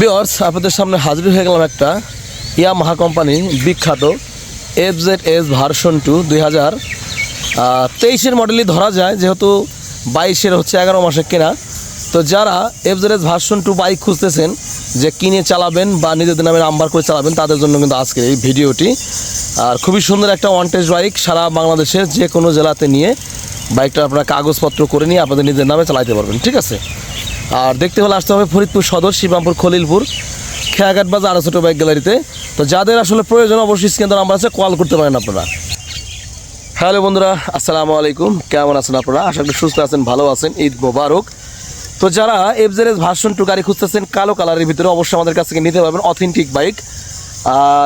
বিয়ার্স আপনাদের সামনে হাজির হয়ে গেলাম একটা ইয়া ইয়ামাহা কোম্পানি বিখ্যাত F Z S version two দুই হাজার তেইশের মডেলই ধরা যায়, যেহেতু বাইশের হচ্ছে এগারো মাসে কেনা। তো যারা F Z S version two bike খুঁজতেছেন, যে কিনে চালাবেন বা নিজেদের নামে নাম্বার করে চালাবেন, তাদের জন্য কিন্তু আজকের এই ভিডিওটি। আর খুবই সুন্দর একটা ওয়ান্টেজ বাইক সারা বাংলাদেশের যে কোনো জেলাতে নিয়ে বাইকটা আপনারা কাগজপত্র করে নিয়ে আপনাদের নিজের নামে চালাতে পারবেন, ঠিক আছে? আর দেখতে হলে আসতে হবে ফরিদপুর সদর, শিবরামপুর খলিলপুর, খেয়াঘাট বাজার আরও ছোটো বাইক গ্যালারিতে তো যাদের আসলে প্রয়োজন, অবশ্যই স্ক্যান নাম্বার আছে কল করতে পারেন আপনারা। হ্যালো বন্ধুরা, আসসালামু আলাইকুম। কেমন আছেন আপনারা? আশা করি সুস্থ আছেন, ভালো আছেন। ঈদ মোবারক। তো যারা এফজেরেস ভার্সন টু গাড়ি খুঁজতেছেন, কালো কালারের ভিতরে অবশ্যই আমাদের কাছ থেকে নিতে পারবেন অথেন্টিক বাইক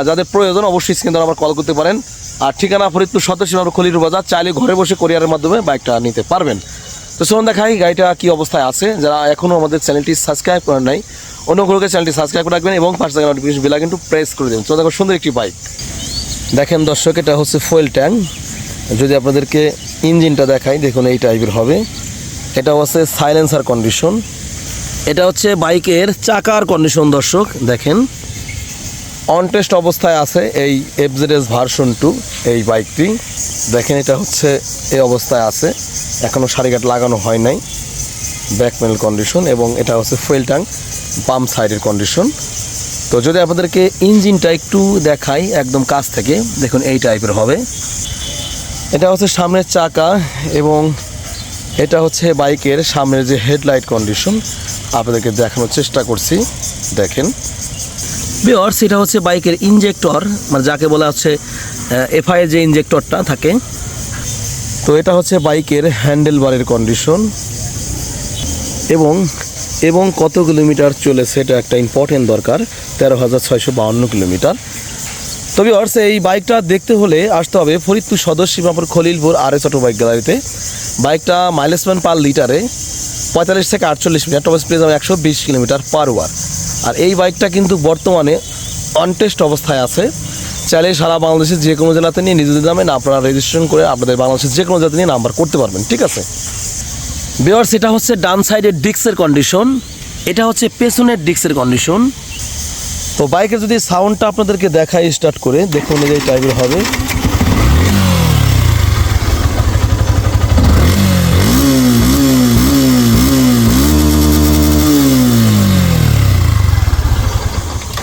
যাদের প্রয়োজন, অবশ্যই স্ক্রিন নাম্বার কল করতে পারেন। আর ঠিকানা ফরিদপুর শিবরামপুর খলিলপুর বাজার, চাইলে ঘরে বসে কোরিয়ারের মাধ্যমে বাইকটা নিতে পারবেন। তো চলুন দেখাই, গাড়িটা কী অবস্থায় আছে। যারা এখনও আমাদের চ্যানেলটি সাবস্ক্রাইব করেন নাই, অন্য অনুগ্রহকে চ্যানেলটি সাবস্ক্রাইব করে রাখবেন এবং পাশে থাকা নোটিফিকেশন বেলা কিন্তু প্রেস করে দেবেন। চলুন দেখো, সুন্দর একটি বাইক দেখেন দর্শক, এটা হচ্ছে ফুয়েল ট্যাঙ্ক যদি আপনাদেরকে ইঞ্জিনটা দেখাই, দেখুন এই টাইপের হবে। এটা হচ্ছে সাইলেন্সার কন্ডিশন এটা হচ্ছে বাইকের চাকার কন্ডিশন দর্শক, দেখেন। অনটেস্ট অবস্থায় আছে এই এফজেডএস ভার্সন টু এই বাইকটি দেখেন, এটা হচ্ছে, এই অবস্থায় আছে। এখনও সারিঘাট লাগানো হয় নাই। ব্যাক কন্ডিশন এবং এটা হচ্ছে ফুয়েল ট্যাঙ্ক পাম্প সাইডের কন্ডিশন তো যদি আপনাদেরকে ইঞ্জিনটা একটু দেখাই একদম কাছ থেকে, দেখুন এই টাইপের হবে। এটা হচ্ছে সামনের চাকা এবং এটা হচ্ছে বাইকের সামনের যে হেডলাইট কন্ডিশন আপনাদেরকে দেখানোর চেষ্টা করছি, দেখেন। বিয়ার্স এটা হচ্ছে বাইকের ইঞ্জেক্টর মানে যাকে বলা হচ্ছে এফআই যে ইঞ্জেক্টরটা থাকে। তো এটা হচ্ছে বাইকের হ্যান্ডেল বারের কন্ডিশন এবং এবং কত কিলোমিটার চলেছে এটা একটা ইম্পর্টেন্ট দরকার, তেরো হাজার ছয়শো বাউন্ন কিলোমিটার। তবে অর্থে এই বাইকটা দেখতে হলে আসতে হবে Faridpur Sadar Simapur Khalilpur R S auto bike গ্যালারিতে বাইকটা মাইলেজ পার লিটারে পঁয়তাল্লিশ থেকে আটচল্লিশ মিটার টপ স্পিড যাবে একশো বিশ কিলোমিটার পার ওয়ার আর এই বাইকটা কিন্তু বর্তমানে অনটেস্ট অবস্থায় আছে। চাইলে সারা বাংলাদেশের যে কোনো জেলাতে নিয়ে নিজেদের নামে আপনারা রেজিস্ট্রেশন করে আপনাদের বাংলাদেশের যে কোনো জেলাতে নিয়ে নাম্বার করতে পারবেন, ঠিক আছে? বিয়ার্স এটা হচ্ছে ডান সাইডের ডিক্সের কন্ডিশন এটা হচ্ছে পেছনের ডিক্সের কন্ডিশন তো বাইকের যদি সাউন্ডটা আপনাদেরকে দেখাই স্টার্ট করে দেখুন এই টাইপের হবে।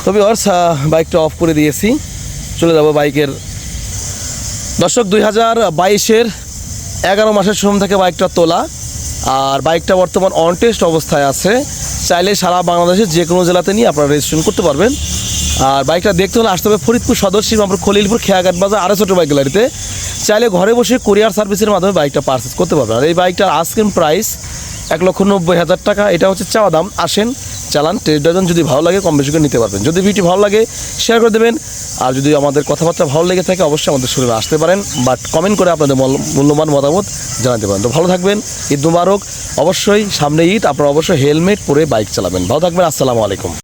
তবে অর্স বাইকটা অফ করে দিয়েছি। চলে যাব বাইকের। দর্শক দুই হাজার বাইশের এগারো মাসের শোরুম থেকে বাইকটা তোলা। আর বাইকটা বর্তমান অন টেস্ট অবস্থায় আছে। চাইলে সারা বাংলাদেশের যে কোনো জেলাতে নিয়ে আপনারা রেজিস্ট্রেশন করতে পারবেন। আর বাইকটা দেখতে হলে আসতে হবে ফরিদপুর, সদর, শ্রীরামপুর, খলিলপুর, খেয়াঘাট বাজার, আরও ছোটো বাইক গ্যালারিতে। চাইলে ঘরে বসে কোরিয়ার সার্ভিসের মাধ্যমে বাইকটা পারচেস করতে পারবেন। আর এই বাইকটার আজকের প্রাইস এক লক্ষ নব্বই হাজার টাকা। এটা হচ্ছে চাওয়া দাম। আসেন চালান, টেস্ট যদি ভালো লাগে, কম বেশি করে নিতে পারবেন। যদি ভিডিওটি ভালো লাগে শেয়ার করে দেবেন। আর যদি আমাদের কথাবার্তা ভালো লেগে থাকে, অবশ্যই আমাদের শরীরে আসতে পারেন বাট কমেন্ট করে আপনাদের মূল- মূল্যবান মতামত জানাতে পারেন। তো ভালো থাকবেন, ঈদ মুবারক। অবশ্যই সামনে ঈদ, আপনারা অবশ্যই হেলমেট পরে বাইক চালাবেন। ভালো থাকবেন, আসসালামু আলাইকুম।